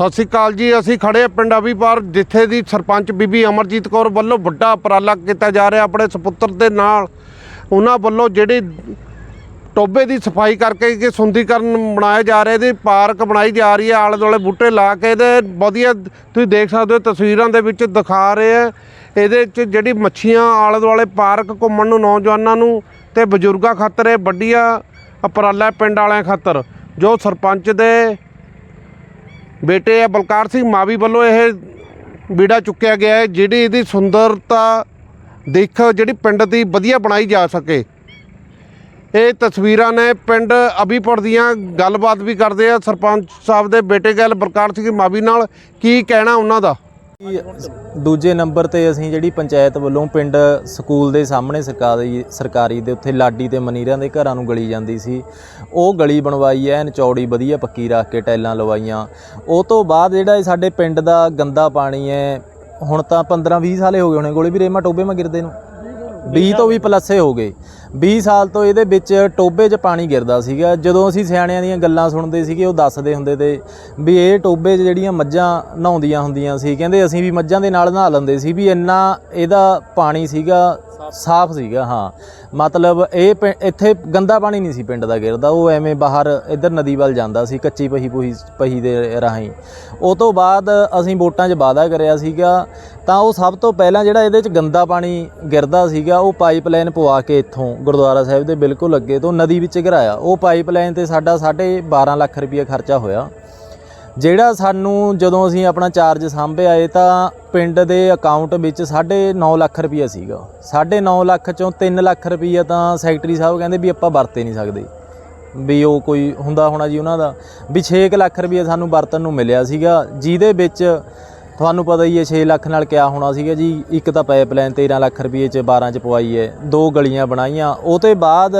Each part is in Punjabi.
ਸਤਿ ਸ੍ਰੀ ਅਕਾਲ ਜੀ, ਅਸੀਂ ਖੜੇ ਆ ਪਿੰਡ ਅਬੀਪੁਰ, ਜਿੱਥੇ ਦੀ ਸਰਪੰਚ ਬੀਬੀ ਅਮਰਜੀਤ ਕੌਰ ਵੱਲੋਂ ਵੱਡਾ ਉਪਰਾਲਾ ਕੀਤਾ ਜਾ ਰਿਹਾ ਆਪਣੇ ਸੁਪੁੱਤਰ ਦੇ ਨਾਲ। ਉਹਨਾਂ ਵੱਲੋਂ ਜਿਹੜੀ ਟੋਬੇ ਦੀ ਸਫ਼ਾਈ ਕਰਕੇ ਕਿ ਸੁੰਦੀਕਰਨ ਬਣਾਇਆ ਜਾ ਰਿਹਾ ਇਹਦੀ ਪਾਰਕ ਬਣਾਈ ਜਾ ਰਹੀ ਹੈ ਆਲੇ ਦੁਆਲੇ ਬੂਟੇ ਲਾ ਕੇ ਇਹਦੇ ਵਧੀਆ ਤੁਸੀਂ ਦੇਖ ਸਕਦੇ ਹੋ, ਤਸਵੀਰਾਂ ਦੇ ਵਿੱਚ ਦਿਖਾ ਰਹੇ ਆ ਇਹਦੇ ਵਿੱਚ ਜਿਹੜੀ ਮੱਛੀਆਂ ਆਲੇ ਦੁਆਲੇ ਪਾਰਕ ਘੁੰਮਣ ਨੂੰ, ਨੌਜਵਾਨਾਂ ਨੂੰ ਤੇ ਬਜ਼ੁਰਗਾਂ ਖਾਤਰ ਇਹ ਵੱਡੀਆਂ ਉਪਰਾਲਾ ਹੈ ਪਿੰਡ ਵਾਲਿਆਂ ਖਾਤਰ। ਜੋ ਸਰਪੰਚ ਦੇ ਬੇਟੇ ਆ ਬਲਕਾਰ ਸਿੰਘ ਮਾਵੀ ਵੱਲੋਂ ਇਹ ਬੀੜਾ ਚੁੱਕਿਆ ਗਿਆ ਹੈ, ਜਿਹੜੀ ਇਹਦੀ ਸੁੰਦਰਤਾ ਦੇਖ ਜਿਹੜੀ ਪਿੰਡ ਦੀ ਵਧੀਆ ਬਣਾਈ ਜਾ ਸਕੇ। ਇਹ ਤਸਵੀਰਾਂ ਨੇ ਪਿੰਡ ਅਬੀਪੁਰ ਦੀਆਂ ਗੱਲਬਾਤ ਵੀ ਕਰਦੇ ਆ। ਸਰਪੰਚ ਸਾਹਿਬ ਦੇ ਬੇਟੇ ਗੱਲ ਬਲਕਾਰ ਸਿੰਘ ਮਾਵੀ ਨਾਲ ਕੀ ਕਹਿਣਾ ਉਹਨਾਂ ਦਾ? ਦੂਜੇ ਨੰਬਰ ਤੇ ਅਸੀਂ ਜਿਹੜੀ ਪੰਚਾਇਤ ਵੱਲੋਂ ਪਿੰਡ ਸਕੂਲ ਦੇ ਸਾਹਮਣੇ ਸਰਕਾਰੀ ਸਰਕਾਰੀ ਦੇ ਉੱਥੇ ਲਾਡੀ ਤੇ ਮਨੀਰਾਂ ਦੇ ਘਰਾਂ ਨੂੰ ਗਲੀ ਜਾਂਦੀ ਸੀ। ਉਹ ਗਲੀ ਬਣਵਾਈ ਐ ਚੌੜੀ ਵਧੀਆ ਪੱਕੀ ਰੱਖ ਕੇ ਟਾਈਲਾਂ ਲਵਾਈਆਂ। ਉਹ ਤੋਂ ਬਾਅਦ ਜਿਹੜਾ ਇਹ ਸਾਡੇ ਪਿੰਡ ਦਾ ਗੰਦਾ ਪਾਣੀ ਹੈ ਹੁਣ ਤਾਂ 15 20 ਸਾਲੇ ਹੋ ਗਏ ਹੋਣੇ, ਗੋਲੇ ਵੀ ਰੇਮਾ ਟੋਬੇ ਮਾ ਗਿਰਦੇ ਨੂੰ। 20 ਤੋਂ ਵੀ ਪਲੱਸੇ ਹੋ ਗਏ। 20 ਸਾਲ ਤੋਂ ਇਹਦੇ ਵਿੱਚ ਟੋਬੇ 'ਚ ਪਾਣੀ ਗਿਰਦਾ ਸੀਗਾ। ਜਦੋਂ ਅਸੀਂ ਸਿਆਣਿਆਂ ਦੀਆਂ ਗੱਲਾਂ ਸੁਣਦੇ ਸੀਗੇ, ਉਹ ਦੱਸਦੇ ਹੁੰਦੇ ਤੇ ਵੀ ਇਹ ਟੋਬੇ 'ਚ ਜਿਹੜੀਆਂ ਮੱਝਾਂ ਨਹਾਉਂਦੀਆਂ ਹੁੰਦੀਆਂ ਸੀ, ਕਹਿੰਦੇ ਅਸੀਂ ਵੀ ਮੱਝਾਂ ਦੇ ਨਾਲ ਨਹਾ ਲੈਂਦੇ ਸੀ, ਵੀ ਇੰਨਾ ਇਹਦਾ ਪਾਣੀ ਸੀਗਾ ਸਾਫ਼ ਸੀਗਾ, ਹਾਂ। ਮਤਲਬ ਇਹ ਪਿੰ- ਇੱਥੇ ਗੰਦਾ ਪਾਣੀ ਨਹੀਂ ਸੀ ਪਿੰਡ ਦਾ ਗਿਰਦਾ, ਉਹ ਐਵੇਂ ਬਾਹਰ ਇੱਧਰ ਨਦੀ ਵੱਲ ਜਾਂਦਾ ਸੀ, ਕੱਚੀ ਪਹੀ ਪੁਹੀ, ਪਹੀ ਦੇ ਰਾਹੀਂ। ਉਹ ਤੋਂ ਬਾਅਦ ਅਸੀਂ ਵੋਟਾਂ 'ਚ ਵਾਅਦਾ ਕਰਿਆ ਸੀਗਾ, ਤਾਂ ਉਹ ਸਭ ਤੋਂ ਪਹਿਲਾਂ ਜਿਹੜਾ ਇਹਦੇ 'ਚ ਗੰਦਾ ਪਾਣੀ ਗਿਰਦਾ ਸੀਗਾ, ਉਹ ਪਾਈਪਲਾਈਨ ਪਵਾ ਕੇ ਇੱਥੋਂ ਗੁਰਦੁਆਰਾ ਸਾਹਿਬ ਦੇ ਬਿਲਕੁਲ ਅੱਗੇ ਤੋਂ ਨਦੀ ਵਿੱਚ ਗਿਰਾਇਆ ਉਹ ਪਾਈਪਲਾਈਨ ਤੇ ਸਾਡਾ ਸਾਢੇ 12 ਲੱਖ ਰੁਪਏ ਖਰਚਾ ਹੋਇਆ। ਜਿਹੜਾ ਸਾਨੂੰ ਜਦੋਂ ਅਸੀਂ ਆਪਣਾ ਚਾਰਜ ਸਾਂਭੇ ਆਏ ਤਾਂ ਪਿੰਡ ਦੇ ਅਕਾਊਂਟ ਵਿੱਚ 9.5 ਲੱਖ ਰੁਪਈਆ ਸੀਗਾ। 9.5 ਲੱਖ ਚੋਂ 3 ਲੱਖ ਰੁਪਈਆ ਤਾਂ ਸੈਕਟਰੀ ਸਾਹਿਬ ਕਹਿੰਦੇ ਵੀ ਆਪਾਂ ਵਰਤੇ ਨਹੀਂ ਸਕਦੇ। ਵੀ ਉਹ ਕੋਈ ਹੁੰਦਾ ਹੋਣਾ ਜੀ ਉਹਨਾਂ ਦਾ। ਵੀ 6 ਲੱਖ ਰੁਪਈਆ ਸਾਨੂੰ ਵਰਤਨ ਨੂੰ ਮਿਲਿਆ ਸੀਗਾ। ਜਿਹਦੇ ਵਿੱਚ ਤੁਹਾਨੂੰ ਪਤਾ ਹੀ ਹੈ 6 ਲੱਖ ਨਾਲ ਕਿਆ ਹੋਣਾ ਸੀਗਾ ਜੀ। ਇੱਕ ਤਾਂ ਪਾਈਪਲਾਈਨ 13 ਲੱਖ ਰੁਪਏ ਚ 12 ਚ ਪਵਾਈ ਹੈ। ਦੋ ਗਲੀਆਂ ਬਣਾਈਆਂ। ਉਹ ਤੋਂ ਬਾਅਦ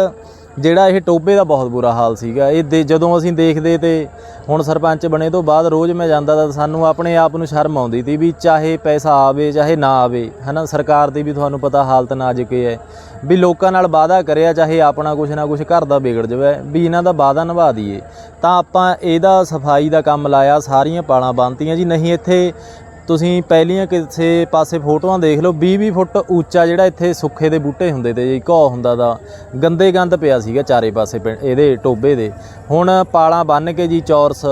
ਜਿਹੜਾ ਇਹ ਟੋਬੇ ਦਾ ਬਹੁਤ ਬੁਰਾ ਹਾਲ ਸੀਗਾ। ਇਹ ਦੇ- ਜਦੋਂ ਅਸੀਂ ਦੇਖਦੇ ਤੇ ਹੁਣ ਸਰਪੰਚ ਬਣੇ ਤੋਂ ਬਾਅਦ ਰੋਜ਼ ਮੈਂ ਜਾਂਦਾ ਤਾਂ ਸਾਨੂੰ ਆਪਣੇ ਆਪ ਨੂੰ ਸ਼ਰਮ ਆਉਂਦੀ ਤੀ ਵੀ ਚਾਹੇ ਪੈਸਾ ਆਵੇ, ਚਾਹੇ ਨਾ ਆਵੇ, ਹਨਾ? ਸਰਕਾਰ ਦੀ ਵੀ ਤੁਹਾਨੂੰ ਪਤਾ ਹਾਲਤ ਨਾਜ਼ੁਕ ਹੈ। ਵੀ ਲੋਕਾਂ ਨਾਲ ਵਾਅਦਾ ਕਰਿਆ ਚਾਹੇ ਆਪਣਾ ਕੁਛ ਨਾ ਕੁਛ ਘਰ ਦਾ ਵਿਗੜ ਜਾਵੇ, ਵੀ ਇਹਨਾਂ ਦਾ ਵਾਅਦਾ ਨਿਭਾ ਦਈਏ। ਤਾਂ ਆਪਾਂ ਇਹਦਾ ਸਫ਼ਾਈ ਦਾ ਕੰਮ ਲਾਇਆ, ਸਾਰੀਆਂ ਪਾਲਾਂ ਬੰਨਤੀਆਂ ਜੀ, ਨਹੀਂ ਇੱਥੇ ਤੁਸੀਂ ਪਹਿਲੀਆਂ ਕਿਸੇ ਪਾਸੇ ਫੋਟੋਆਂ ਦੇਖ ਲਓ 20-20 ਫੁੱਟ ਉੱਚਾ ਜਿਹੜਾ ਇੱਥੇ ਸੁੱਖੇ ਦੇ ਬੂਟੇ ਹੁੰਦੇ ਤੇ ਜੀ ਘਾਹ ਹੁੰਦਾ ਦਾ, ਗੰਦੇ ਗੰਦ ਪਿਆ ਸੀਗਾ ਚਾਰੇ ਪਾਸੇ ਪਿੰ- ਇਹਦੇ ਟੋਬੇ ਦੇ। ਹੁਣ ਪਾਲਾਂ ਬੰਨ ਕੇ ਜੀ ਚੌਰਸ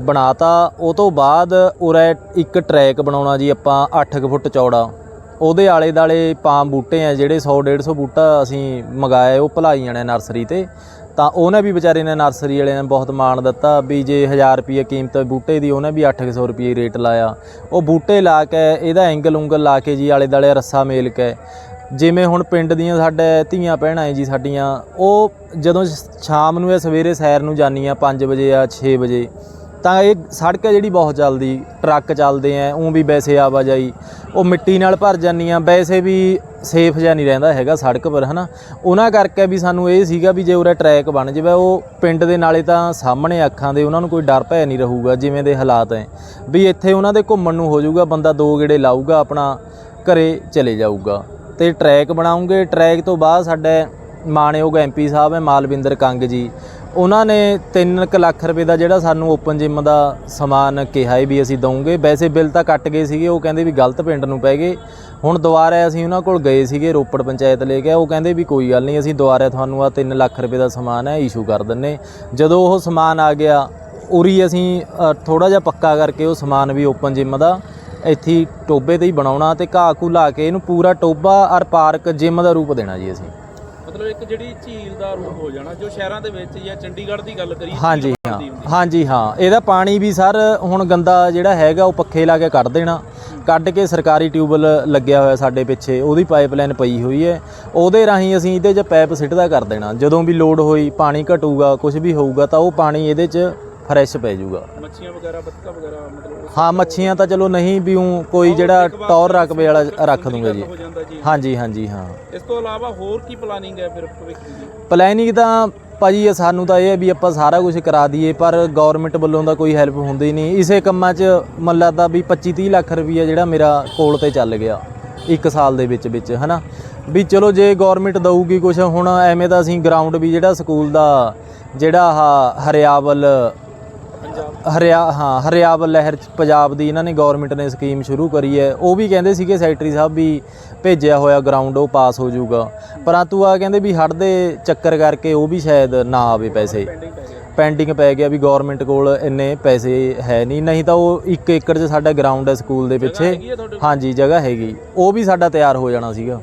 ਬਣਾਤਾ, ਉਹ ਤੋਂ ਬਾਅਦ ਉਰੇ ਇੱਕ ਟਰੈਕ ਬਣਾਉਣਾ ਜੀ ਆਪਾਂ 8 ਫੁੱਟ ਚੌੜਾ। ਉਹਦੇ ਆਲੇ ਦਾਲੇ ਪਾਮ ਬੂਟੇ ਆ, ਜਿਹੜੇ 100 150 ਬੂਟਾ ਅਸੀਂ ਮੰਗਾਏ ਉਹ ਭਲਾਈਆਂ ਜਾਣੇ ਨਰਸਰੀ ਤੇ। ਤਾਂ ਉਹਨੇ ਵੀ ਵਿਚਾਰੇ ਨੇ ਨਰਸਰੀ ਵਾਲਿਆਂ ਨੇ ਬਹੁਤ ਮਾਣ ਦਿੱਤਾ ਵੀ ਜੇ 1000 ਰੁਪਏ ਕੀਮਤ ਬੂਟੇ ਦੀ, ਉਹਨੇ ਵੀ 800 ਰੁਪਏ ਰੇਟ ਲਾਇਆ। ਉਹ ਬੂਟੇ ਲਾ ਕੇ, ਇਹਦਾ ਐਂਗਲ ਉਂਗਲ ਲਾ ਕੇ ਜੀ, ਆਲੇ ਦਾਲੇ ਰੱਸਾ ਮੇਲ ਕੇ। ਜਿਵੇਂ ਹੁਣ ਪਿੰਡ ਦੀਆਂ ਸਾਡੇ ਧੀਆਂ ਭੈਣਾਂ ਹੈ ਜੀ ਸਾਡੀਆਂ, ਉਹ ਜਦੋਂ ਸ਼- ਸ਼ਾਮ ਨੂੰ ਜਾਂ ਸਵੇਰੇ ਸੈਰ ਨੂੰ ਜਾਂਦੀਆਂ 5 ਵਜੇ ਆ 6 ਵਜੇ ਤਾਂ ਇਹ ਸੜਕ ਹੈ ਜਿਹੜੀ ਬਹੁਤ ਚੱਲਦੀ, ਟਰੱਕ ਚੱਲਦੇ ਆ ਉਹ ਵੀ ਵੈਸੇ ਆਵਾਜਾਈ, ਉਹ ਮਿੱਟੀ ਨਾਲ ਭਰ ਜਾਂਦੀਆਂ, ਵੈਸੇ ਵੀ ਸੇਫ ਜਿਹਾ ਨਹੀਂ ਰਹਿੰਦਾ ਹੈਗਾ ਸੜਕ ਪਰ, ਹਨਾ? ਉਹਨਾਂ ਕਰਕੇ ਵੀ ਸਾਨੂੰ ਇਹ ਸੀਗਾ ਵੀ ਜੇ ਉਰੇ ਟਰੈਕ ਬਣ ਜਾਵੇ, ਉਹ ਪਿੰਡ ਦੇ ਨਾਲੇ ਤਾਂ ਸਾਹਮਣੇ ਅੱਖਾਂ ਦੇ ਉਹਨਾਂ ਨੂੰ ਕੋਈ ਡਰ ਭੈ ਨਹੀਂ ਰਹੂਗਾ, ਜਿਵੇਂ ਦੇ ਹਾਲਾਤ ਹੈ ਵੀ ਇੱਥੇ ਉਹਨਾਂ ਦੇ ਘੁੰਮਣ ਨੂੰ ਹੋ ਜਾਊਗਾ, ਬੰਦਾ ਦੋ ਗੇੜੇ ਲਾਊਗਾ, ਆਪਣਾ ਘਰੇ ਚਲੇ ਜਾਊਗਾ। ਤੇ ਟਰੈਕ ਬਣਾਉਂਗੇ, ਟਰੈਕ ਤੋਂ ਬਾਅਦ ਸਾਡੇ ਮਾਣਯੋਗ ਐਮਪੀ ਸਾਹਿਬ ਹੈ ਮਾਲਵਿੰਦਰ ਕੰਗ ਜੀ ਉਹਨਾਂ ਨੇ 3 ਲੱਖ ਰੁਪਏ ਦਾ ਜਿਹੜਾ ਸਾਨੂੰ ਓਪਨ ਜਿਮ ਦਾ ਸਮਾਨ ਕਿਹਾ ਹੈ ਵੀ ਅਸੀਂ ਦਵਾਂਗੇ ਵੈਸੇ ਬਿੱਲ ਤਾਂ ਕੱਟ ਗਏ ਸੀਗੇ, ਉਹ ਕਹਿੰਦੇ ਵੀ ਗਲਤ ਪਿੰਡ ਨੂੰ ਪੈ ਗਏ। ਹੁਣ ਦੁਬਾਰਾ ਅਸੀਂ ਉਹਨਾਂ ਕੋਲ ਗਏ ਸੀਗੇ, ਰੋਪੜ ਪੰਚਾਇਤ ਲੈ ਕੇ ਉਹ ਕਹਿੰਦੇ ਵੀ ਕੋਈ ਗੱਲ ਨਹੀਂ, ਅਸੀਂ ਦੁਬਾਰਾ ਤੁਹਾਨੂੰ ਆ 3 ਲੱਖ ਰੁਪਏ ਦਾ ਸਮਾਨ ਹੈ ਇਸ਼ੂ ਕਰ ਦਿੰਨੇ। ਜਦੋਂ ਉਹ ਸਮਾਨ ਆ ਗਿਆ, ਉਰੀ ਅਸੀਂ ਥੋੜਾ ਜਿਹਾ ਪੱਕਾ ਕਰਕੇ ਉਹ ਸਮਾਨ ਵੀ ਓਪਨ ਜਿਮ ਦਾ ਇੱਥੇ ਹੀ ਟੋਬੇ ਤੇ ਹੀ ਬਣਾਉਣਾ ਤੇ ਘਾਹ ਘੂ ਲਾ ਕੇ ਇਹਨੂੰ ਪੂਰਾ ਟੋਬਾ ਔਰ ਪਾਰਕ ਜਿਮ ਦਾ ਰੂਪ ਦੇਣਾ ਜੀ ਅਸੀਂ। ਮਤਲਬ ਇੱਕ ਜਿਹੜੀ ਝੀਲ ਦਾ ਰੂਪ ਹੋ ਜਾਣਾ ਜੋ ਸ਼ਹਿਰਾਂ ਦੇ ਵਿੱਚ ਜਾਂ ਚੰਡੀਗੜ੍ਹ ਦੀ ਗੱਲ ਕਰੀਏ ਹਾਂਜੀ ਹਾਂ। ਹਾਂਜੀ ਹਾਂ। ਇਹਦਾ ਪਾਣੀ ਵੀ ਸਰ ਹੁਣ ਗੰਦਾ ਜਿਹੜਾ ਹੈਗਾ ਉਹ ਪੱਖੇ ਲਾ ਕੇ ਕੱਢ ਦੇਣਾ। ਕੱਢ ਕੇ ਸਰਕਾਰੀ ਟਿਊਬਲ ਲੱਗਿਆ ਹੋਇਆ ਸਾਡੇ ਪਿੱਛੇ ਉਹਦੀ ਪਾਈਪਲਾਈਨ ਪਈ ਹੋਈ ਹੈ। ਉਹਦੇ ਰਾਹੀਂ ਅਸੀਂ ਇਹਦੇ 'ਚ ਪੈਪ ਸਿੱਟਦਾ ਕਰ ਦੇਣਾ। ਜਦੋਂ ਵੀ ਲੋਡ ਹੋਈ ਪਾਣੀ ਘਟੂਗਾ ਕੁਝ ਵੀ ਹੋਊਗਾ ਤਾਂ ਉਹ ਪਾਣੀ ਇਹਦੇ 'ਚ ਫਰੈਸ਼ ਪੈ ਜਾਊਗਾ। ਮੱਛੀਆਂ ਵਗੈਰਾ ਬੱਤਖਾਂ ਵਗੈਰਾ ਮਤਲਬ ਹਾਂ ਮੱਛੀਆਂ ਤਾਂ ਚਲੋ ਨਹੀਂ ਵੀ ਊਂ ਕੋਈ ਜਿਹੜਾ ਟੌਰ ਰਕਬੇ ਵਾਲਾ ਰੱਖ ਦੂੰਗਾ ਜੀ। ਹੋ ਜਾਂਦਾ ਜੀ। ਹਾਂਜੀ ਹਾਂਜੀ ਹਾਂ। ਇਸ ਤੋਂ ਇਲਾਵਾ ਹੋਰ ਕੀ ਪਲਾਨਿੰਗ ਹੈ ਫਿਰ ਭਵਿੱਖ ਦੀ ਪਲੈਨਿੰਗ ਤਾਂ ਭਾਜੀ ਸਾਨੂੰ ਤਾਂ ਇਹ ਹੈ ਵੀ ਆਪਾਂ ਸਾਰਾ ਕੁਝ ਕਰਾ ਦਈਏ ਪਰ ਗਵਰਨਮੈਂਟ ਵੱਲੋਂ ਤਾਂ ਕੋਈ ਹੈਲਪ ਹੁੰਦੀ ਨਹੀਂ। ਇਸੇ ਕੰਮਾਂ 'ਚ ਮਨ ਲੱਗਦਾ ਵੀ 25 30 ਲੱਖ ਰੁਪਈਆ ਜਿਹੜਾ ਮੇਰਾ ਕੋਲ ਤੇ ਚੱਲ ਗਿਆ ਇੱਕ ਸਾਲ ਦੇ ਵਿੱਚ ਵਿੱਚ ਹਨਾ? ਵੀ ਚਲੋ ਜੇ ਗਵਰਨਮੈਂਟ ਦਊਗੀ ਕੁਝ ਹੁਣ ਐਵੇਂ ਤਾਂ ਅਸੀਂ ਗਰਾਊਂਡ ਵੀ ਜਿਹੜਾ ਸਕੂਲ ਦਾ ਜਿਹੜਾ ਆਹ ਹਰਿਆਵਲ ਹਰਿਆ ਹਾਂ ਹਰਿਆਵਲ ਲਹਿਰ ਚ ਪੰਜਾਬ ਦੀ ਇਹਨਾਂ ਨੇ ਗਵਰਨਮੈਂਟ ਨੇ ਸਕੀਮ ਸ਼ੁਰੂ ਕਰੀ ਹੈ। ਉਹ ਵੀ ਕਹਿੰਦੇ ਸੀਗੇ ਸੈਕਟਰੀ ਸਾਹਿਬ ਵੀ ਭੇਜਿਆ ਹੋਇਆ ਗਰਾਊਂਡ ਉਹ ਪਾਸ ਹੋ ਜਾਊਗਾ। ਪਰੰਤੂ ਆ ਕਹਿੰਦੇ ਵੀ ਹੜ੍ਹ ਦੇ ਚੱਕਰ ਕਰਕੇ ਉਹ ਵੀ ਸ਼ਾਇਦ ਨਾ ਆਵੇ ਪੈਸੇ। ਪੈਂਡਿੰਗ ਪੈ ਗਿਆ ਵੀ ਗਵਰਨਮੈਂਟ ਕੋਲ ਇੰਨੇ ਪੈਸੇ ਹੈ ਨਹੀਂ। ਨਹੀਂ ਤਾਂ ਉਹ 1 ਏਕੜ 'ਚ ਸਾਡਾ ਗਰਾਊਂਡ ਹੈ ਸਕੂਲ ਦੇ ਪਿੱਛੇ। ਹਾਂਜੀ ਜਗ੍ਹਾ ਹੈਗੀ। ਉਹ ਵੀ ਸਾਡਾ ਤਿਆਰ ਹੋ ਜਾਣਾ ਸੀਗਾ।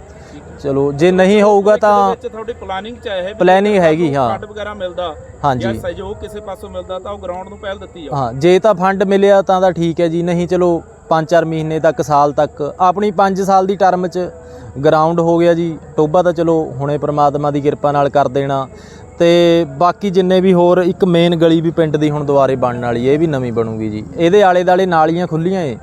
ਚਲੋ ਜੇ ਨਹੀਂ ਹੋਊਗਾ ਤਾਂ ਵਿੱਚ ਤੁਹਾਡੀ ਪਲਾਨਿੰਗ ਚ ਹੈ Planning ਹੈਗੀ, ਹਾਂ। ਫੰਡ ਵਗੈਰਾ ਮਿਲਦਾ ਹਾਂਜੀ। ਜਾਂ ਸਹਿਯੋਗ ਕਿਸੇ ਪਾਸੋਂ ਮਿਲਦਾ ਤਾਂ ਉਹ ਗਰਾਊਂਡ ਨੂੰ ਪਹਿਲ ਦਿੱਤੀ ਜਾਓ ਹਾਂ ਜੇ ਤਾਂ ਫੰਡ ਮਿਲਿਆ ਤਾਂ ਤਾਂ ਠੀਕ ਹੈ ਜੀ ਨਹੀਂ ਚਲੋ 5-4 ਮਹੀਨੇ ਤੱਕ ਸਾਲ ਤੱਕ ਆਪਣੀ 5 ਸਾਲ ਦੀ ਟਰਮ 'ਚ ਗਰਾਊਂਡ ਹੋ ਗਿਆ ਜੀ ਟੋਬਾ ਤਾਂ ਚਲੋ ਹੁਣੇ ਪ੍ਰਮਾਤਮਾ ਦੀ ਕਿਰਪਾ ਨਾਲ ਕਰ ਦੇਣਾ ਤੇ ਬਾਕੀ ਜਿੰਨੇ ਵੀ ਹੋਰ ਇੱਕ ਮੇਨ ਗਲੀ ਵੀ ਪਿੰਡ ਦੀ ਹੁਣ ਦੁਬਾਰੇ ਬਣਨ ਵਾਲੀ ਹੈ ਇਹ ਵੀ ਨਵੀਂ ਬਣੂਗੀ ਜੀ ਇਹਦੇ ਆਲੇ ਦਾਲੇ ਨਾਲੀਆਂ ਖੁੱਲੀਆਂ ਏ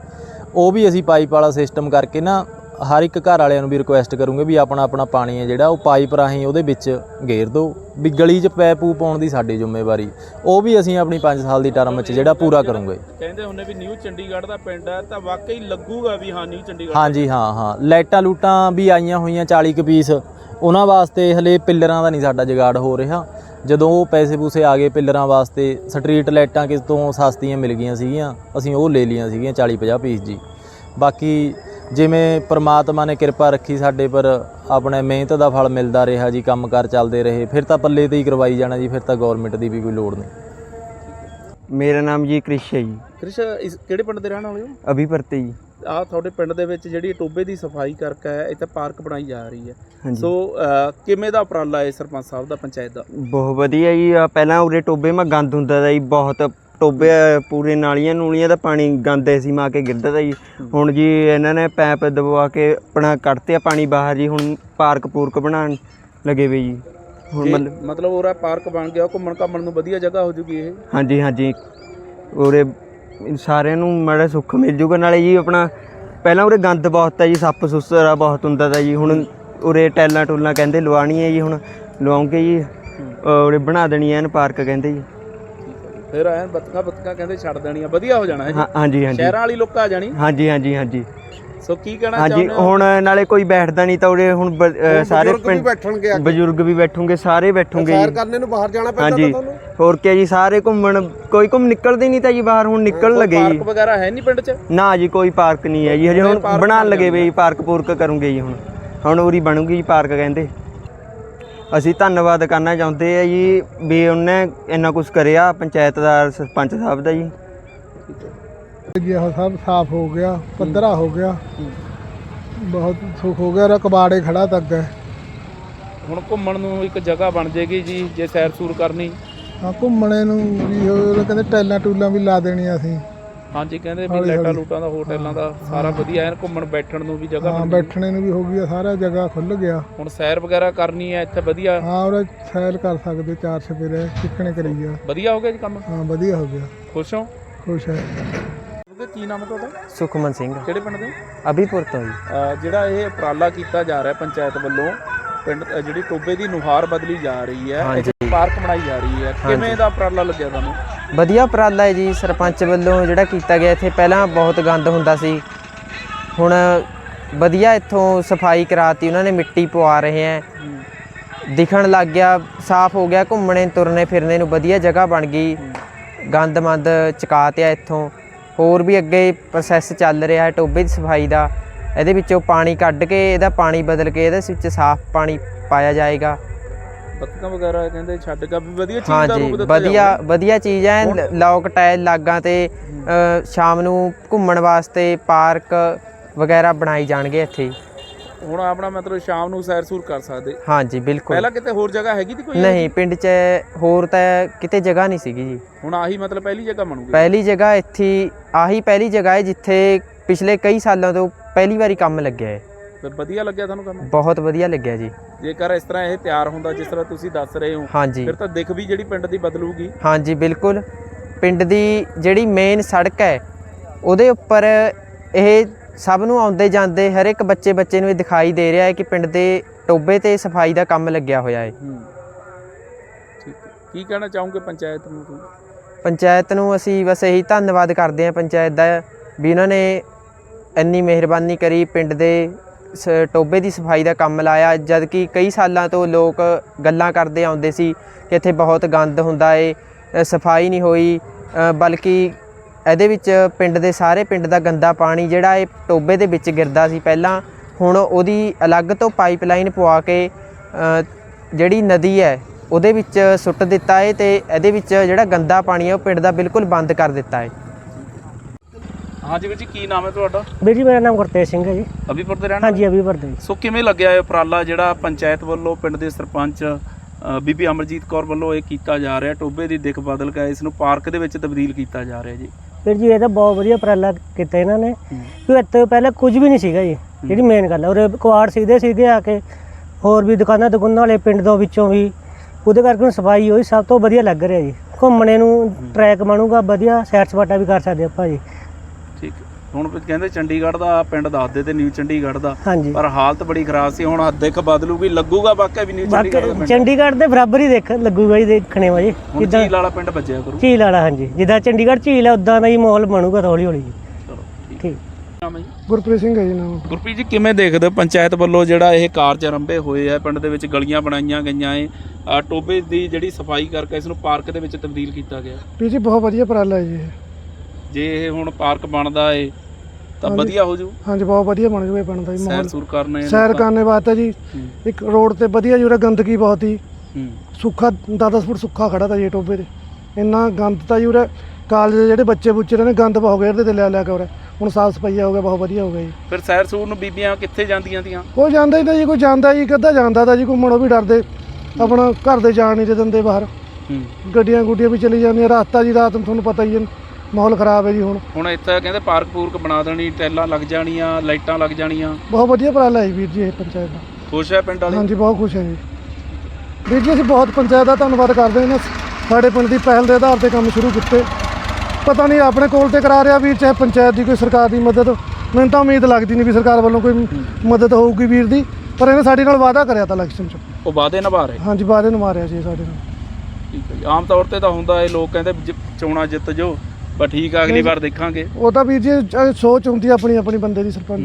ਉਹ ਵੀ ਅਸੀਂ ਪਾਈਪ ਵਾਲਾ ਸਿਸਟਮ ਕਰਕੇ ਨਾ ਹਰ ਇੱਕ ਘਰ ਵਾਲਿਆਂ ਨੂੰ ਵੀ ਰਿਕੁਐਸਟ ਕਰੂੰਗੇ ਵੀ ਆਪਣਾ ਆਪਣਾ ਪਾਣੀ ਹੈ ਜਿਹੜਾ ਉਹ ਪਾਈਪ ਰਾਹੀਂ ਉਹਦੇ ਵਿੱਚ ਗੇਰ ਦਿਓ। ਵੀ ਗਲੀ 'ਚ ਪੈਪ ਪੂ ਪਾਉਣ ਦੀ ਸਾਡੀ ਜ਼ਿੰਮੇਵਾਰੀ। ਉਹ ਵੀ ਅਸੀਂ ਆਪਣੀ 5 ਸਾਲ ਦੀ ਟਰਮ 'ਚ ਜਿਹੜਾ ਪੂਰਾ ਕਰੂੰਗੇ। ਕਹਿੰਦੇ ਹੁੰਨੇ ਵੀ ਨਿਊ ਚੰਡੀਗੜ੍ਹ ਦਾ ਪਿੰਡ ਹੈ ਤਾਂ ਵਾਕਈ ਲੱਗੂਗਾ ਵੀ ਹਾਂ ਨਿਊ ਚੰਡੀਗੜ੍ਹ ਹਾਂਜੀ ਹਾਂ ਹਾਂ। ਲਾਈਟਾਂ ਲੂਟਾਂ ਵੀ ਆਈਆਂ ਹੋਈਆਂ 40 ਕੁ ਪੀਸ ਉਹਨਾਂ ਵਾਸਤੇ ਹਲੇ ਪਿੱਲਰਾਂ ਦਾ ਨਹੀਂ ਸਾਡਾ ਜੁਗਾੜ ਹੋ ਰਿਹਾ। ਜਦੋਂ ਉਹ ਪੈਸੇ ਪੂਸੇ ਆ ਗਏ ਪਿੱਲਰਾਂ ਵਾਸਤੇ ਸਟਰੀਟ ਲਾਈਟਾਂ ਕਿਸ ਤੋਂ ਸਸਤੀਆਂ ਮਿਲ ਗਈਆਂ ਸੀਗੀਆਂ। ਅਸੀਂ ਉਹ ਲੈ ਲਈਆਂ ਸੀਗੀਆਂ 40 50 ਪੀਸ ਜੀ। ਬਾਕੀ ਜਿਵੇਂ ਪ੍ਰਮਾਤਮਾ ਨੇ ਕਿਰਪਾ ਰੱਖੀ ਸਾਡੇ ਪਰ ਆਪਣੇ ਮਿਹਨਤ ਦਾ ਫਲ ਮਿਲਦਾ ਰਿਹਾ ਜੀ ਕੰਮਕਾਰ ਚੱਲਦੇ ਰਹੇ ਫਿਰ ਤਾਂ ਪੱਲੇ ਤੇ ਹੀ ਕਰਵਾਈ ਜਾਣਾ ਜੀ ਫਿਰ ਤਾਂ ਗਵਰਨਮੈਂਟ ਦੀ ਵੀ ਕੋਈ ਲੋੜ ਨਹੀਂ। ਮੇਰਾ ਨਾਮ ਜੀ ਕ੍ਰਿਸ਼ ਹੈ ਜੀ। ਕ੍ਰਿਸ਼ ਇਸ ਕਿਹੜੇ ਪਿੰਡ ਦੇ ਰਹਿਣ ਵਾਲੇ ਹੋ? ਅਭੀ ਭਰਤੇ ਜੀ। ਆ ਤੁਹਾਡੇ ਪਿੰਡ ਦੇ ਵਿੱਚ ਜਿਹੜੀ ਟੋਬੇ ਦੀ ਸਫ਼ਾਈ ਕਰਕੇ ਇੱਥੇ ਪਾਰਕ ਬਣਾਈ ਜਾ ਰਹੀ ਹੈ। ਸੋ ਕਿਵੇਂ ਦਾ ਉਪਰਾਲਾ ਹੈ ਸਰਪੰਚ ਸਾਹਿਬ ਦਾ ਪੰਚਾਇਤ ਦਾ? ਬਹੁਤ ਵਧੀਆ ਜੀ ਪਹਿਲਾਂ ਉਰੇ ਟੋਬੇ ਮਾ ਗੰਦ ਹੁੰਦਾ ਤਾ ਜੀ ਬਹੁਤ ਟੋਬੇ ਪੂਰੇ ਨਾਲੀਆਂ ਨੂਲੀਆਂ ਦਾ ਪਾਣੀ ਗੰਦ ਸੀ ਮਾ ਕੇ ਗਿਰਦਾ ਤਾ ਜੀ। ਹੁਣ ਜੀ ਇਹਨਾਂ ਨੇ ਪੈਪ ਦਬਵਾ ਕੇ ਆਪਣਾ ਕੱਢਤੇ ਆ ਪਾਣੀ ਬਾਹਰ ਜੀ ਹੁਣ ਪਾਰਕ ਪੂਰਕ ਬਣਾਉਣ ਲੱਗੇ ਵੇ ਜੀ। ਹੁਣ ਜੇ- ਮਤਲਬ ਮਤਲਬ ਉਹਰਾ ਪਾਰਕ ਬਣ ਗਿਆ ਘੁੰਮਣ ਘਾਮਣ ਨੂੰ ਵਧੀਆ ਜਗ੍ਹਾ ਹੋ ਜੂਗੀ ਇਹ? ਹਾਂਜੀ ਹਾਂਜੀ। ਉਰੇ ਸਾਰਿਆਂ ਨੂੰ ਮਾੜਾ ਸੁੱਖ ਮਿਲ ਜੂਗਾ ਨਾਲੇ ਜੀ ਆਪਣਾ ਪਹਿਲਾਂ ਉਰੇ ਗੰਦ ਬਹੁਤ ਹੈ ਜੀ ਸੱਪ ਸੁਸਰਾ ਬਹੁਤ ਹੁੰਦਾ ਤਾ ਜੀ। ਹੁਣ ਉਰੇ ਟੈਲਾਂ ਟੂਲਾਂ ਕਹਿੰਦੇ ਲਵਾਉਣੀ ਹੈ ਜੀ ਹੁਣ ਲਵਾਉਂਗੇ ਜੀ। ਅਹ ਉਰੇ ਬਣਾ ਦੇਣੀ ਐਨ ਪਾਰਕ ਕਹਿੰਦੇ ਜੀ। ਫਿਰ ਐਨ ਬੱਤਕਾਂ ਬੱਤਕਾਂ ਕਹਿੰਦੇ ਛੱਡ ਦੇਣੀਆਂ ਵਧੀਆ ਹੋ ਜਾਣਾ ਹਾਂ- ਹਾਂਜੀ ਹਾਂਜੀ। ਸ਼ਹਿਰਾਂ ਵਾਲੀ ਲੋਕ ਆ ਜਾਣੀ। ਹਾਂਜੀ ਹਾਂਜੀ ਹਾਂਜੀ। ਸੋ ਕੀ ਕਹਿਣਾ ਹਾਂਜੀ ਚਾਹੁੰਦੇ ਹੋ? ਹੁਣ ਨਾਲੇ ਕੋਈ ਬੈਠਦਾ ਨਹੀਂ ਤਾਂ ਉਰੇ ਹੁਣ ਬ- ਅਹ ਸਾਰੇ ਬਜ਼ੁਰਗ ਵੀ ਪਿੰਡ ਬੈਠਣਗੇ ਅੱਗੇ। ਬਜ਼ੁਰਗ ਵੀ ਬੈਠੂਗੇ ਸਾਰੇ ਬੈਠੂਗੇ ਸੈਰ ਜੀ। ਕਰਨੇ ਨੂੰ ਬਾਹਰ ਜਾਣਾ ਪੈਂਦਾ ਤਾਂ ਹਾਂਜੀ ਤੁਹਾਨੂੰ? ਹੋਰ ਕੀ ਜੀ ਸਾਰੇ ਘੁੰਮਣ ਕੋਈ ਘੁੰਮ ਨਿਕਲਦੇ ਨਹੀਂ ਤਾਂ ਜੀ ਬਾਹਰ ਹੁਣ ਨਿਕਲਣ ਲੱਗੇ ਜੀ। ਪਾਰਕ ਵਗੈਰਾ ਹੈ ਨਹੀਂ ਪਿੰਡ 'ਚ? ਨਾ ਜੀ ਕੋਈ ਪਾਰਕ ਨਹੀਂ ਹੈ ਜੀ। ਹਜੇ ਹੁਣ ਬਣਾਉਣ ਬਣ ਲੱਗੇ ਵੇ ਜੀ ਪਾਰਕ ਪੂਰਕ ਕਰੂੰਗੇ ਜੀ ਹੁਣ। ਹੁਣ ਉਰੀ ਬਣੂਗੀ ਜੀ ਪਾਰਕ ਕਹਿੰਦੇ। ਅਸੀਂ ਧੰਨਵਾਦ ਕਰਨਾ ਚਾਹੁੰਦੇ ਆ ਜੀ ਵੀ ਉਹਨੇ ਇੰਨਾ ਕੁਝ ਕਰਿਆ ਪੰਚਾਇਤ ਦਾ ਸਰਪੰਚ ਸਾਹਿਬ ਦਾ ਜੀ। ਆਹ ਸਭ ਸਾਫ਼ ਹੋ ਗਿਆ ਪੱਧਰਾ ਹੋ ਗਿਆ। ਬਹੁਤ ਸੁੱਖ ਹੋ ਗਿਆ ਰਕਬਾੜੇ ਖੜਾ ਤੱਕ ਹੈ। ਹੁਣ ਘੁੰਮਣ ਨੂੰ ਇੱਕ ਜਗ੍ਹਾ ਬਣ ਜੇਗੀ ਜੀ ਜੇ ਸੈਰ ਸੂਰ ਕਰਨੀ। ਹਾਂ ਘੁੰਮਣੇ ਨੂੰ ਵੀ ਉਹ ਕਹਿੰਦੇ ਟੈਲਾਂ ਟੂਲਾਂ ਵੀ ਲਾ ਦੇਣੀਆਂ ਸੀ। ਹਾਂਜੀ ਕਹਿੰਦੇ ਵੀ ਲਾਈਟਾਂ। ਲੂਟਾਂ ਦਾ ਹੋਟਲਾਂ ਦਾ ਸਾਰਾ ਵਧੀਆ ਐਨ ਘੁੰਮਣ ਬੈਠਣ ਨੂੰ ਵੀ ਜਗ੍ਹਾ ਹਾਂ ਬਣ। ਬੈਠਣੇ ਨੂੰ ਵੀ ਹੋ ਗਿਆ ਸਾਰਾ ਜਗ੍ਹਾ ਖੁੱਲ ਗਿਆ। ਹੁਣ ਸੈਰ ਵਗੈਰਾ ਕਰਨੀ ਹੈ ਇੱਥੇ ਵਧੀਆ। ਹਾਂ ਉਹ ਸੈਰ ਕਰ ਸਕਦੇ ਚਾਰ ਸਵੇਰੇ ਚਿੱਕਣੇ ਕਰੀ ਆ। ਵਧੀਆ ਹੋ ਗਿਆ ਜੀ ਕੰਮ? ਹਾਂ ਵਧੀਆ ਹੋ ਗਿਆ। ਖੁਸ਼ ਹੋ? ਖੁਸ਼ ਹੈ। ਉਹਦੇ ਕੀ ਨਾਮ ਹੈ ਤੁਹਾਡਾ? ਸੁਖਮਨ ਸਿੰਘ। ਕਿਹੜੇ ਪਿੰਡ ਦੇ? ਅਭੀਪੁਰ ਤੋਂ ਜੀ। ਅਹ ਜਿਹੜਾ ਇਹ ਉਪਰਾਲਾ ਕੀਤਾ ਜਾ ਰਿਹਾ ਪੰਚਾਇਤ ਵੱਲੋਂ ਪਿੰਡ ਜਿਹੜੀ ਟੋਬੇ ਦੀ ਨੁਹਾਰ ਬਦਲੀ ਜਾ ਰਹੀ ਹੈ। ਇੱਥੇ ਪਾਰਕ ਬਣਾਈ ਜਾ ਰਹੀ ਹੈ। ਕਿਵੇਂ ਦਾ ਉਪਰਾਲਾ ਲੱਗਿਆ ਤੁਹਾਨੂੰ? ਵਧੀਆ ਉਪਰਾਲਾ ਹੈ ਜੀ ਸਰਪੰਚ ਵੱਲੋਂ ਜਿਹੜਾ ਕੀਤਾ ਗਿਆ ਇੱਥੇ ਪਹਿਲਾਂ ਬਹੁਤ ਗੰਦ ਹੁੰਦਾ ਸੀ। ਹੁਣ ਵਧੀਆ ਇੱਥੋਂ ਸਫ਼ਾਈ ਕਰਾਤੀ ਉਹਨਾਂ ਨੇ ਮਿੱਟੀ ਪਵਾ ਰਹੇ ਹੈ। ਦਿਖਣ ਲੱਗ ਗਿਆ ਸਾਫ਼ ਹੋ ਗਿਆ ਘੁੰਮਣੇ ਤੁਰਨੇ ਫਿਰਨੇ ਨੂੰ ਵਧੀਆ ਜਗ੍ਹਾ ਬਣ ਗਈ। ਗੰਦ ਮੰਦ ਚਕਾ ਤਿਆ ਇੱਥੋਂ। ਹੋਰ ਵੀ ਅੱਗੇ ਪ੍ਰੋਸੈਸ ਚੱਲ ਰਿਹਾ ਹੈ ਟੋਬੇ ਦੀ ਸਫ਼ਾਈ ਦਾ। ਇਹਦੇ ਵਿੱਚੋਂ ਪਾਣੀ ਕੱਢ ਕੇ ਇਹਦਾ ਪਾਣੀ ਬਦਲ ਕੇ ਇਹਦੇ ਵਿੱਚ ਸਾਫ਼ ਪਾਣੀ ਪਾਇਆ ਜਾਏਗਾ। ਬੱਤਕਾਂ ਵਗੈਰਾ ਕਹਿੰਦੇ ਛੱਡ ਕੇ ਵੀ ਵਧੀਆ ਚੀਜ਼ ਦਾ ਰੂਪ ਦਿੱਤਾ ਵਧੀਆ। ਵਧੀਆ ਚੀਜ਼ ਹੈ ਲੋਕ ਟਾਇਲ ਲਾਗਾਂ ਤੇ ਸ਼ਾਮ ਨੂੰ ਘੁੰਮਣ ਵਾਸਤੇ ਪਾਰਕ ਵਗੈਰਾ ਬਣਾਈ ਜਾਣਗੇ ਇੱਥੇ। ਹੁਣ ਆਪਣਾ ਮਤਲਬ ਸ਼ਾਮ ਨੂੰ ਸੈਰ ਸੂਰ ਕਰ ਸਕਦੇ। ਹਾਂਜੀ ਬਿਲਕੁਲ। ਪਹਿਲਾਂ ਕਿਤੇ ਹੋਰ ਜਗ੍ਹਾ ਹੈਗੀ ਤੀ ਕੋਈ ਨਹੀਂ ਪਿੰਡ 'ਚ ਹੋਰ ਤਾਂ ਕਿਤੇ ਜਗ੍ਹਾ ਨਹੀਂ ਸੀਗੀ ਜੀ। ਹੁਣ ਆਹੀ ਮਤਲਬ ਪਹਿਲੀ ਜਗ੍ਹਾ ਬਣੂਗੀ। ਪਹਿਲੀ ਜਗ੍ਹਾ ਇੱਥੇ ਆਹੀ ਪਹਿਲੀ ਜਗ੍ਹਾ ਹੈ ਜਿੱਥੇ ਪਿਛਲੇ ਕਈ ਸਾਲਾਂ ਤੋਂ ਪਹਿਲੀ ਵਾਰੀ ਕੰਮ ਲੱਗਿਆ ਹੈ ਤੇ ਵਧੀਆ ਲੱਗਿਆ ਤੁਹਾਨੂੰ ਕੰਮ? ਬਹੁਤ ਵਧੀਆ ਲੱਗਿਆ ਜੀ। ਜੇਕਰ ਇਸ ਤਰ੍ਹਾਂ ਇਹ ਤਿਆਰ ਹੁੰਦਾ ਜਿਸ ਤਰ੍ਹਾਂ ਤੁਸੀਂ ਦੱਸ ਰਹੇ ਹੋ ਹਾਂਜੀ। ਫਿਰ ਤਾਂ ਦਿਖ ਵੀ ਜਿਹੜੀ ਪਿੰਡ ਦੀ ਬਦਲੂਗੀ। ਹਾਂਜੀ ਬਿਲਕੁਲ। ਪਿੰਡ ਦੀ ਜਿਹੜੀ ਮੇਨ ਸੜਕ ਹੈ ਉਹਦੇ ਉੱਪਰ ਇਹ ਸਭ ਨੂੰ ਆਉਂਦੇ ਜਾਂਦੇ ਹਰ ਇੱਕ ਬੱਚੇ ਬੱਚੇ ਨੂੰ ਇਹ ਦਿਖਾਈ ਦੇ ਰਿਹਾ ਹੈ ਕਿ ਪਿੰਡ ਦੇ ਟੋਬੇ ਤੇ ਸਫ਼ਾਈ ਦਾ ਕੰਮ ਲੱਗਿਆ ਹੋਇਆ ਹੈ। ਹੂੰ। ਠੀਕ ਹੈ। ਕੀ ਕਹਿਣਾ ਚਾਹੋਗੇ ਪੰਚਾਇਤ ਨੂੰ ਤੁਸੀਂ? ਪੰਚਾਇਤ ਨੂੰ ਅਸੀਂ ਬਸ ਇਹੀ ਧੰਨਵਾਦ ਕਰਦੇ ਹਾਂ ਪੰਚਾਇਤ ਦਾ ਵੀ ਉਹਨਾਂ ਨੇ ਇੰਨੀ ਮਿਹਰਬਾਨੀ ਕਰੀ ਪਿੰਡ ਦੇ ਸ- ਟੋਬੇ ਦੀ ਸਫ਼ਾਈ ਦਾ ਕੰਮ ਲਾਇਆ ਜਦ ਕਿ ਕਈ ਸਾਲਾਂ ਤੋਂ ਲੋਕ ਗੱਲਾਂ ਕਰਦੇ ਆਉਂਦੇ ਸੀ ਕਿ ਇੱਥੇ ਬਹੁਤ ਗੰਦ ਹੁੰਦਾ ਏ ਸਫ਼ਾਈ ਨਹੀਂ ਹੋਈ ਬਲਕਿ ਇਹਦੇ ਵਿੱਚ ਪਿੰਡ ਦੇ ਸਾਰੇ ਪਿੰਡ ਦਾ ਗੰਦਾ ਪਾਣੀ ਜਿਹੜਾ ਇਹ ਟੋਬੇ ਦੇ ਵਿੱਚ ਗਿਰਦਾ ਸੀ ਪਹਿਲਾਂ, ਹੁਣ ਉਹਦੀ ਅਲੱਗ ਤੋਂ ਪਾਈਪਲਾਈਨ ਪਵਾ ਕੇ ਜਿਹੜੀ ਨਦੀ ਹੈ ਉਹਦੇ ਵਿੱਚ ਸੁੱਟ ਦਿੱਤਾ ਹੈ ਤੇ ਇਹਦੇ ਵਿੱਚ ਜਿਹੜਾ ਗੰਦਾ ਪਾਣੀ ਹੈ ਉਹ ਪਿੰਡ ਦਾ ਬਿਲਕੁਲ ਬੰਦ ਕਰ ਦਿੱਤਾ ਹੈ ਹਾਂਜੀ ਵੀਰ ਜੀ ਕੀ ਨਾਮ ਹੈ ਤੁਹਾਡਾ? ਵੀਰ ਜੀ ਮੇਰਾ ਨਾਮ ਗੁਰਤੇਜ ਸਿੰਘ ਹੈ ਜੀ। ਅਭੀਪੁਰ ਦੇ ਰਹਿਣ ਹਾਂਜੀ ਅਭੀ ਵਰਦੇ ਸੋ ਕਿਵੇਂ ਲੱਗਿਆ ਇਹ ਉਪਰਾਲਾ ਜਿਹੜਾ ਪੰਚਾਇਤ ਵੱਲੋਂ ਪਿੰਡ ਦੇ ਸਰਪੰਚ ਬੀਬੀ ਅਮਰਜੀਤ ਕੌਰ ਵੱਲੋਂ ਇਹ ਕੀਤਾ ਜਾ ਰਿਹਾ? ਟੋਬੇ ਦੀ ਦਿੱਖ ਬਦਲ ਕੇ ਇਸ ਨੂੰ ਪਾਰਕ ਦੇ ਵਿੱਚ ਤਬਦੀਲ ਕੀਤਾ ਜਾ ਰਿਹਾ ਜੀ। ਵੀਰ ਜੀ ਇਹ ਤਾਂ ਬਹੁਤ ਵਧੀਆ ਉਪਰਾਲਾ ਕੀਤਾ ਇਹਨਾਂ ਨੇ। ਕਿ ਇੱਥੇ ਪਹਿਲਾਂ ਕੁਝ ਵੀ ਨਹੀਂ ਸੀਗਾ ਜੀ। ਜਿਹੜੀ ਮੇਨ ਗੱਲ ਹੈ ਉਰੇ ਕੁਆੜ ਸਿੱਧੇ ਸੀਗੇ ਆ ਕੇ ਹੋਰ ਵੀ ਦੁਕਾਨਾਂ ਦੁਕਾਨਾਂ ਵਾਲੇ ਪਿੰਡ ਤੋਂ ਵਿੱਚੋਂ ਵੀ ਉਹਦੇ ਕਰਕੇ ਸਫ਼ਾਈ ਹੋਈ ਸਭ ਤੋਂ ਵਧੀਆ ਲੱਗ ਰਿਹਾ ਜੀ। ਘੁੰਮਣੇ ਨੂੰ ਟਰੈਕ ਬਣੂਗਾ ਵਧੀਆ ਸੈਰ ਸਪਾਟਾ ਵੀ ਕਰ ਸਕਦੇ ਆਪਾਂ ਜੀ। ਠੀਕ। ਹੈ। ਹੁਣ ਵੀ ਕਹਿੰਦੇ ਚੰਡੀਗੜ੍ਹ ਦਾ ਪਿੰਡ ਦੱਸਦੇ ਤੇ ਨਿਊ ਚੰਡੀਗੜ੍ਹ ਦਾ। ਹਾਂਜੀ। ਪਰ ਹਾਲਤ ਬੜੀ ਖਰਾਬ ਸੀ ਹੁਣ ਦਿੱਖ ਬਦਲੂਗੀ ਲੱਗੂਗਾ ਵਾਕਿਆ ਵੀ ਨਿਊ ਚੰਡੀਗੜ੍ਹ ਦਾ ਪਿੰਡ? ਚੰਡੀਗੜ੍ਹ ਦੇ ਬਰਾਬਰ ਹੀ ਦੇਖ ਲੱਗੂਗਾ ਜੀ ਦੇਖਣੇ ਵਾ ਜੀ। ਜਿੱਦਾਂ ਝੀਲ ਵਾਲਾ ਪਿੰਡ ਬਚਿਆ ਕਰੂ। ਝੀਲ ਵਾਲਾ ਹਾਂਜੀ। ਜਿੱਦਾਂ ਚੰਡੀਗੜ੍ਹ ਝੀਲ ਹੈ ਉਦਾਂ ਦਾ ਹੀ ਮਾਹੌਲ ਬਣੂਗਾ ਹੌਲੀ ਹੌਲੀ ਜੀ। ਚਲੋ ਠੀਕ। ਠੀਕ। ਨਾਮ ਹੈ ਜੀ? ਗੁਰਪ੍ਰੀਤ ਸਿੰਘ ਹੈ ਜੀ ਨਾਮ। ਗੁਰਪ੍ਰੀਤ ਜੀ ਕਿਵੇਂ ਦੇਖਦੇ ਹੋ ਪੰਚਾਇਤ ਵੱਲੋਂ ਜਿਹੜਾ ਇਹ ਕਾਰਜ ਆਰੰਭੇ ਹੋਏ ਆ ਪਿੰਡ ਦੇ ਵਿੱਚ ਗਲੀਆਂ ਬਣਾਈਆਂ ਗਈਆਂ ਏ ਟੋਬੇ ਦੀ ਜਿਹੜੀ ਸਫ਼ਾਈ ਕਰਕੇ ਇਸ ਨੂੰ ਪਾਰਕ ਦੇ ਵਿੱਚ ਤਬਦੀਲ ਕੀਤਾ ਗਿਆ? ਵੀਰ ਜੀ ਬਹੁਤ ਵਧੀਆ ਉਪਰਾਲਾ ਹੈ ਜੀ ਜੇ ਇਹ ਹੁਣ ਪਾਰਕ ਬਣਦਾ ਏ ਤਾਂ ਵਧੀਆ ਹੋ ਜੂ। ਹਾਂਜੀ ਬਹੁਤ ਵਧੀਆ ਬਣ ਜੂਗਾ ਪਿੰਡ ਦਾ ਜੀ ਸੈਰ ਮਾਹੌਲ। ਸੂਰ ਕਰਨੇ ਸੈਰ ਕਰਨੇ ਵਾਸਤੇ ਜੀ ਇੱਕ ਰੋਡ ਤੇ ਵਧੀਆ ਜੀ ਉਰੇ ਗੰਦਗੀ ਬਹੁਤ ਹੀ। ਸੁੱਖਾ 10-10 ਫੁੱਟ ਸੁੱਖਾ ਖੜਾ ਤਾ ਜੀ ਟੋਬੇ ਤੇ। ਇੰਨਾ ਗੰਦ ਤਾਂ ਜੀ ਉਰੇ ਕਾਲਜ ਦੇ ਜਿਹੜੇ ਬੱਚੇ ਬੁੱਚੇ ਨੇ ਗੰਦ ਬਹੁਤ ਗੇਰਦੇ ਤੇ ਲੈ ਲਿਆ ਕੇ ਉਰੇ। ਹੁਣ ਸਾਫ਼ ਸਫ਼ਾਈ ਹੋ ਗਿਆ ਬਹੁਤ ਵਧੀਆ ਹੋ ਗਿਆ ਜੀ। ਫਿਰ ਸੈਰ ਸੂਰ ਨੂੰ ਬੀਬੀਆਂ ਕਿੱਥੇ ਜਾਂਦੀਆਂ ਤੀਆਂ? ਕੋਈ ਜਾਂਦਾ ਹੀ ਤਾਂ ਜੀ ਕੋਈ ਜਾਂਦਾ ਜੀ ਕਿੱਦਾਂ ਜਾਂਦਾ ਤਾਂ ਜੀ ਘੁੰਮਣ ਉਹ ਵੀ ਡਰਦੇ। ਆਪਣਾ ਘਰ ਦੇ ਜਾਣ ਨਹੀਂ ਦੇ ਦਿੰਦੇ ਬਾਹਰ। ਗੱਡੀਆਂ ਗੁੱਡੀਆਂ ਵੀ ਚਲੀ ਜਾਂਦੀਆਂ ਰਸਤਾ ਜੀ ਰਾਤ ਨੂੰ ਤੁਹਾਨੂੰ ਪਤਾ ਹੀ ਹੈ। ਮਾਹੌਲ ਖਰਾਬ ਹੈ ਜੀ ਹੁਣ। ਹੁਣ ਇੱਥੇ ਕਹਿੰਦੇ ਪਾਰਕ ਪੂਰਕ ਬਣਾ ਦੇਣੀ ਟੈਲਾਂ ਲੱਗ ਜਾਣੀਆਂ ਲਾਈਟਾਂ ਲੱਗ ਜਾਣੀਆਂ। ਬਹੁਤ ਵਧੀਆ ਉਪਰਾਲਾ ਹੈ ਵੀਰ ਜੀ ਇਹ ਪੰਚਾਇਤ ਦਾ। ਖੁਸ਼ ਹੈ ਪਿੰਡ ਵਾਲੇ? ਹਾਂਜੀ ਬਹੁਤ ਖੁਸ਼ ਹਾਂ ਜੀ। ਵੀਰ ਜੀ ਅਸੀਂ ਬਹੁਤ ਪੰਚਾਇਤ ਦਾ ਧੰਨਵਾਦ ਕਰਦੇ ਹਾਂ ਇਹਨਾਂ ਸਾਡੇ ਪਿੰਡ ਦੀ ਪਹਿਲ ਦੇ ਆਧਾਰ ਤੇ ਕੰਮ ਸ਼ੁਰੂ ਕੀਤੇ। ਪਤਾ ਨਹੀਂ ਆਪਣੇ ਕੋਲ ਤੇ ਕਰਾ ਰਿਹਾ ਵੀਰ ਚਾਹੇ ਪੰਚਾਇਤ ਦੀ ਕੋਈ ਸਰਕਾਰ ਦੀ ਮਦਦ। ਮੈਨੂੰ ਤਾਂ ਉਮੀਦ ਲੱਗਦੀ ਨਹੀਂ ਵੀ ਸਰਕਾਰ ਵੱਲੋਂ ਕੋਈ ਮਦਦ ਹੋਊਗੀ ਵੀਰ ਦੀ। ਪਰ ਇਹਨੇ ਸਾਡੇ ਨਾਲ ਵਾਅਦਾ ਕਰਿਆ ਤਾਂ ਇਲੈਕਸ਼ਨ 'ਚ। ਉਹ ਵਾਅਦੇ ਨਿਭਾ ਰਹੇ? ਹਾਂਜੀ ਵਾਅਦੇ ਨੂੰ ਮਾਰਿਆ ਜੀ ਸਾਡੇ ਨਾਲ। ਠੀਕ ਹੈ ਜੀ। ਆਮ ਤੌਰ ਤੇ ਤਾਂ ਹੁੰਦਾ ਇਹ ਲੋਕ ਕਹਿੰਦੇ ਜਿ- ਚੋਣਾਂ ਜਿੱਤ ਜੋ ਪਰ ਠੀਕ ਆ ਅਗਲੀ ਵਾਰ ਦੇਖਾਂਗੇ। ਉਹ ਤਾਂ ਵੀਰ ਜੀ ਅਹ ਸੋਚ ਹੁੰਦੀ ਆ ਆਪਣੀ ਆਪਣੀ ਬੰਦੇ ਦੀ ਸਰਪੰਚ।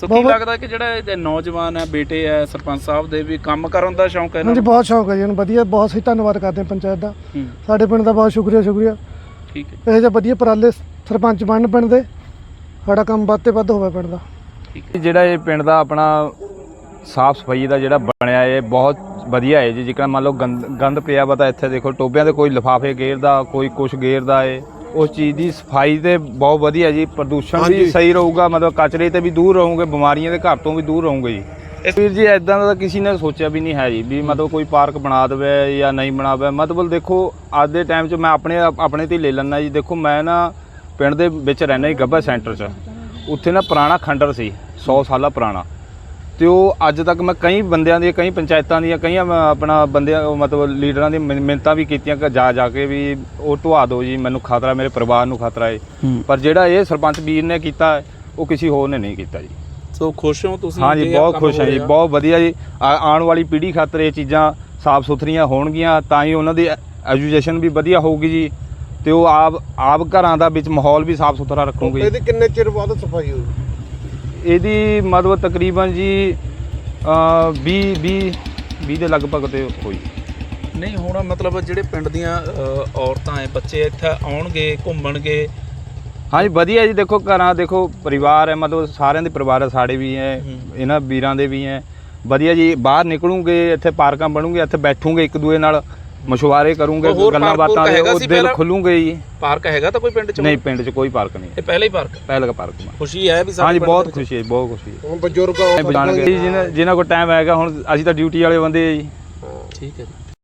ਸੋ ਕੀ ਬਹੁਤ- ਲੱਗਦਾ ਕਿ ਜਿਹੜਾ ਇਹ ਨੌਜਵਾਨ ਹੈ ਬੇਟੇ ਹੈ ਸਰਪੰਚ ਸਾਹਿਬ ਦੇ ਵੀ ਕੰਮ ਕਰਨ ਦਾ ਸ਼ੌਂਕ ਹੈ ਇਹਨਾਂ ਹਾਂਜੀ ਨੂੰ? ਬਹੁਤ ਸ਼ੌਕ ਹੈ ਜੀ ਇਹਨੂੰ ਵਧੀਆ ਬਹੁਤ ਸਹੀ ਧੰਨਵਾਦ ਕਰਦੇ ਹਾਂ ਪੰਚਾਇਤ ਦਾ। ਹੂੰ, ਸਾਡੇ ਪਿੰਡ ਦਾ ਬਹੁਤ ਸ਼ੁਕਰੀਆ ਸ਼ੁਕਰੀਆ। ਠੀਕ ਹੈ ਇਹੋ ਜਿਹੇ ਵਧੀਆ ਉਪਰਾਲੇ ਸਰਪੰਚ ਬਣਨ ਪਿੰਡ ਦੇ ਸਾਡਾ ਕੰਮ ਵੱਧ ਤੇ ਵੱਧ ਹੋਵੇ ਪਿੰਡ ਦਾ। ਜਿਹੜਾ ਇਹ ਪਿੰਡ ਦਾ ਆਪਣਾ ਸਾਫ਼ ਸਫ਼ਾਈ ਦਾ ਜਿਹੜਾ ਬਣਿਆ ਇਹ ਬਹੁਤ ਵਧੀਆ ਹੈ ਜੀ। ਜੇਕਰ ਮੰਨ ਲਓ ਗੰਦ ਗੰਦ ਪਿਆ ਵਾ ਤਾਂ ਇੱਥੇ ਦੇਖੋ ਟੋਬਿਆਂ ਤੇ ਕੋਈ ਲਿਫਾਫੇ ਗੇਰਦਾ ਕੋਈ ਕੁਛ ਗੇਰਦਾ ਏ ਉਸ ਚੀਜ਼ ਦੀ ਸਫ਼ਾਈ ਤੇ ਬਹੁਤ ਵਧੀਆ ਜੀ ਪ੍ਰਦੂਸ਼ਣ ਵੀ ਸਹੀ ਰਹੂਗਾ ਮਤਲਬ ਕਚਰੇ ਤੇ ਵੀ ਦੂਰ ਰਹੋਗੇ ਬਿਮਾਰੀਆਂ ਦੇ ਘਰ ਤੋਂ ਵੀ ਦੂਰ ਰਹੋਗੇ ਜੀ। ਵੀਰ ਜੀ ਐਦਾਂ ਦਾ ਤਾਂ ਕਿਸੇ ਨੇ ਸੋਚਿਆ ਵੀ ਨਹੀਂ ਹੈ ਜੀ ਵੀ ਮਤਲਬ ਕੋਈ ਪਾਰਕ ਬਣਾ ਦੇਵੇ ਜਾਂ ਨਹੀਂ ਬਣਾਵੇ। ਮਤਲਬ ਦੇਖੋ ਅੱਜ ਦੇ ਟਾਈਮ 'ਚ ਮੈਂ ਆਪਣੇ ਆਪਣੇ ਤੇ ਹੀ ਲੈ ਲੈਣਾ ਜੀ। ਦੇਖੋ ਮੈਂ ਨਾ ਪਿੰਡ ਦੇ ਵਿੱਚ ਰਹਿਣਾ ਜੀ ਗੱਬਾ ਸੈਂਟਰ 'ਚ। ਉੱਥੇ ਨਾ ਪੁਰਾਣਾ ਖੰਡਰ ਸੀ 100 ਸਾਲਾ ਪੁਰਾਣਾ। ਤੇ ਉਹ ਅੱਜ ਤੱਕ ਮੈਂ ਕਈ ਬੰਦਿਆਂ ਦੀਆਂ ਕਈ ਪੰਚਾਇਤਾਂ ਦੀਆਂ ਕਈਆਂ ਮੈਂ ਆਪਣਾ ਬੰਦਿਆਂ ਮਤਲਬ ਲੀਡਰਾਂ ਦੀ ਮਿੰਨਤਾਂ ਵੀ ਕੀਤੀਆਂ ਕਿ ਜਾ ਜਾ ਕੇ ਵੀ ਉਹ ਢਵਾ ਦਿਓ ਜੀ ਮੈਨੂੰ ਖਤਰਾ ਮੇਰੇ ਪਰਿਵਾਰ ਨੂੰ ਖਤਰਾ ਹੈ। ਪਰ ਜਿਹੜਾ ਇਹ ਸਰਪੰਚ ਵੀਰ ਨੇ ਕੀਤਾ ਹੈ, ਉਹ ਕਿਸੇ ਹੋਰ ਨੇ ਨਹੀਂ ਕੀਤਾ ਜੀ। ਸੋ ਖੁਸ਼ ਹੋ ਤੁਸੀਂ ਹਾਂਜੀ ਜੇ ਬਹੁਤ ਖੁਸ਼ ਹਾਂ ਹੋ ਜੀ? ਬਹੁਤ ਵਧੀਆ ਜੀ। ਆਉਣ ਵਾਲੀ ਪੀੜ੍ਹੀ ਖਾਤਰ ਇਹ ਚੀਜ਼ਾਂ ਸਾਫ਼ ਸੁਥਰੀਆਂ ਹੋਣਗੀਆਂ ਤਾਂ ਹੀ ਉਹਨਾਂ ਦੀ ਐਜੂਕੇਸ਼ਨ ਵੀ ਵਧੀਆ ਹੋਊਗੀ ਜੀ। ਤੇ ਉਹ ਆਪ ਆਪ ਘਰਾਂ ਦਾ ਵਿੱਚ ਮਾਹੌਲ ਵੀ ਸਾਫ਼ ਸੁਥਰਾ ਰੱਖੂਗੇ। ਇਹਦੀ ਕਿੰਨੇ ਚਿਰ ਬਾਅਦ ਸਫ਼ਾਈ ਹੋਈ ਇਹਦੀ ਮਤਲਬ ਤਕਰੀਬਨ ਜੀ ਅ 20 20 20 ਦੇ ਲਗਭਗ ਤੇ ਹੋਈ। ਨਹੀਂ ਹੁਣ ਮਤਲਬ ਜਿਹੜੇ ਪਿੰਡ ਦੀਆਂ ਅ, ਔਰਤਾਂ ਐ ਬੱਚੇ ਇੱਥੇ ਆਉਣਗੇ ਘੁੰਮਣਗੇ। ਹਾਂਜੀ ਵਧੀਆ ਜੀ ਦੇਖੋ ਘਰਾਂ ਦੇਖੋ ਪਰਿਵਾਰ ਹੈ ਮਤਲਬ ਸਾਰਿਆਂ ਦੇ ਪਰਿਵਾਰ ਹੈ ਸਾਡੇ ਵੀ ਹੈ ਹੂੰ। ਇਹਨਾਂ ਵੀਰਾਂ ਦੇ ਵੀ ਹੈ ਵਧੀਆ ਜੀ ਬਾਹਰ ਨਿਕਲੂਗੇ ਇੱਥੇ ਪਾਰਕਾਂ ਬਣੂਗੇ ਇੱਥੇ ਬੈਠੂਗੇ ਇੱਕ ਦੂਏ ਨਾਲ। ਮਸ਼ਵਾਰੇ ਕਰੂੰਗੇ ਕੋਈ ਗੱਲਾਂ ਬਾਤਾਂ ਦੇ ਉਹ ਦਿਲ? ਖੁੱਲੂਗੇ ਜੀ। ਪਾਰਕ ਹੈਗਾ ਤਾਂ ਕੋਈ ਪਿੰਡ ਚ? ਨਹੀਂ ਪਿੰਡ 'ਚ ਕੋਈ ਪਾਰਕ ਨਹੀਂ ਇਹ ਪਹਿਲਾ ਹੀ ਪਾਰਕ? ਪਹਿਲਾ ਦਾ ਪਾਰਕ ਖੁਸ਼ੀ ਹੈ ਵੀ ਹਾਂਜੀ ਪਿੰਡ ਬਹੁਤ। ਖੁਸ਼ੀ ਹੈ ਬਹੁਤ ਖੁਸ਼ੀ ਹੈ। ਹੁਣ ਬਜ਼ੁਰਗ ਜਿਨ੍ਹਾਂ ਕੋਲ ਟਾਈਮ ਹੈਗਾ ਹੁਣ ਅਸੀਂ ਤਾਂ ਡਿਊਟੀ ਵਾਲੇ ਬੰਦੇ ਆ ਜੀ। ਠੀਕ ਹੈ ਜੀ।